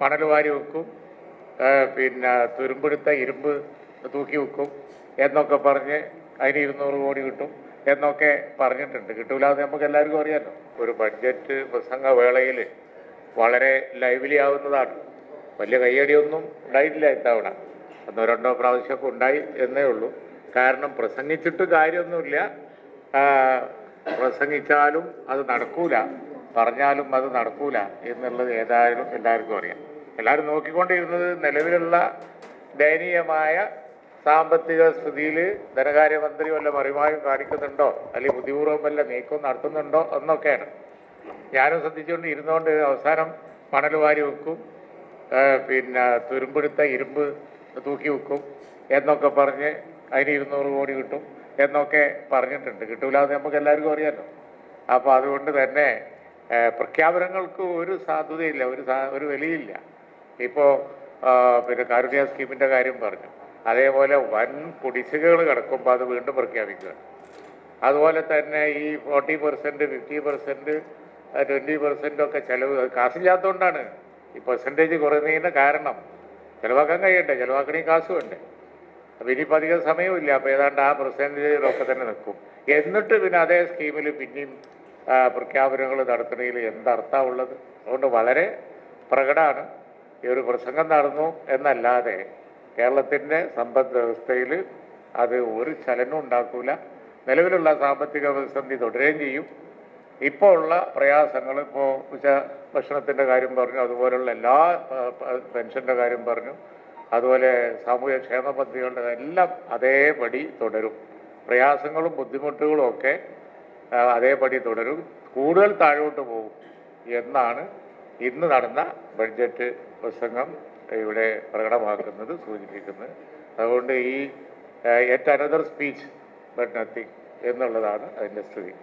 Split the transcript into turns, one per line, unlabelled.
മണൽ വാരി വെക്കും പിന്നെ തുരുമ്പെടുത്ത ഇരുമ്പ് തൂക്കി വെക്കും എന്നൊക്കെ പറഞ്ഞ് അതിന് ഇരുന്നൂറ് കോടി കിട്ടും എന്നൊക്കെ പറഞ്ഞിട്ടുണ്ട്. കിട്ടൂലാതെ നമുക്ക് എല്ലാവർക്കും അറിയാമല്ലോ ഒരു ബഡ്ജറ്റ് പ്രസംഗ വേളയിൽ വളരെ ലൈവ്ലി ആവുന്നതാണ് വലിയ കയ്യടിയൊന്നും ഉണ്ടായിട്ടില്ല ഇത്തവണ. ഒന്നോ രണ്ടോ പ്രാവശ്യമൊക്കെ ഉണ്ടായി എന്നേ ഉള്ളൂ. കാരണം പ്രസംഗിച്ചിട്ട് കാര്യമൊന്നുമില്ല. പ്രസംഗിച്ചാലും അത് നടക്കൂല. പറഞ്ഞാലും അത് നടക്കൂല എന്നുള്ളത് ഏതായാലും എല്ലാവർക്കും അറിയാം. എല്ലാവരും നോക്കിക്കൊണ്ടിരുന്നത് നിലവിലുള്ള ദയനീയമായ സാമ്പത്തിക സ്ഥിതിയിൽ ധനകാര്യമന്ത്രി വല്ല മറിമായും കാണിക്കുന്നുണ്ടോ? അല്ലെങ്കിൽ ബുദ്ധിപൂർവം വല്ല നീക്കം നടത്തുന്നുണ്ടോ എന്നൊക്കെയാണ്. ഞാനും ശ്രദ്ധിച്ചുകൊണ്ട് ഇരുന്നുകൊണ്ട് അവസാനം മണൽ വാരി വെക്കും പിന്നെ തുരുമ്പെടുത്ത ഇരുമ്പ് തൂക്കി വെക്കും എന്നൊക്കെ പറഞ്ഞ് അതിന് ഇരുന്നൂറ് കോടി കിട്ടും എന്നൊക്കെ പറഞ്ഞിട്ടുണ്ട്. കിട്ടൂലാതെ നമുക്ക് എല്ലാവർക്കും അറിയാമല്ലോ അപ്പോൾ അതുകൊണ്ട് തന്നെ പ്രഖ്യാപനങ്ങൾക്ക് ഒരു സാധ്യതയില്ല ഒരു ഒരു വിലയില്ല. ഇപ്പോൾ പിന്നെ കാരുണ്യ സ്കീമിന്റെ കാര്യം പറഞ്ഞു. അതേപോലെ വൻ കുടിശ്ശികകൾ കിടക്കുമ്പോൾ അത് വീണ്ടും പ്രഖ്യാപിക്കുക. അതുപോലെ തന്നെ ഈ forty percent fifty percent twenty percent ഒക്കെ ചിലവ് കാശില്ലാത്തതുകൊണ്ടാണ് ഈ പെർസെന്റേജ് കുറയുന്നതിന് കാരണം ചിലവാക്കാൻ കഴിയണ്ടേ ചിലവാക്കണേ കാശ് വേണ്ടേ. അപ്പം ഇനിയിപ്പോൾ അധികം സമയമില്ല അപ്പോൾ ഏതാണ്ട് ആ പെർസെന്റേജിലൊക്കെ തന്നെ നിൽക്കും. എന്നിട്ട് പിന്നെ അതേ സ്കീമിൽ പിന്നെയും പ്രഖ്യാപനങ്ങൾ നടത്തുന്നതിൽ എന്തർത്ഥമുള്ളത്? അതുകൊണ്ട് വളരെ പ്രകടമാണ്. ഈ ഒരു പ്രസംഗം നടന്നു എന്നല്ലാതെ കേരളത്തിന്റെ സമ്പദ് വ്യവസ്ഥയിൽ അത് ഒരു ചലനം ഉണ്ടാക്കൂല. നിലവിലുള്ള സാമ്പത്തിക പ്രതിസന്ധി തുടരുകയും ചെയ്യും. ഇപ്പോൾ ഉള്ള പ്രയാസങ്ങൾ ഇപ്പോൾ ഉച്ച ഭക്ഷണത്തിന്റെ കാര്യം പറഞ്ഞു അതുപോലുള്ള എല്ലാ പെൻഷന്റെ കാര്യം പറഞ്ഞു അതുപോലെ സാമൂഹ്യ ക്ഷേമ പദ്ധതികളുടെ എല്ലാം അതേപടി തുടരും. പ്രയാസങ്ങളും ബുദ്ധിമുട്ടുകളും ഒക്കെ അതേപടി തുടരും. കൂടുതൽ താഴോട്ട് പോകും എന്നാണ് ഇന്ന് നടന്ന ബഡ്ജറ്റ് പ്രസംഗം ഇവിടെ പ്രകടമാക്കുന്നത് സൂചിപ്പിക്കുന്നത്. അതുകൊണ്ട് ഈ yet another speech but nothing എന്നുള്ളതാണ് അതിന്റെ സ്ഥിതി.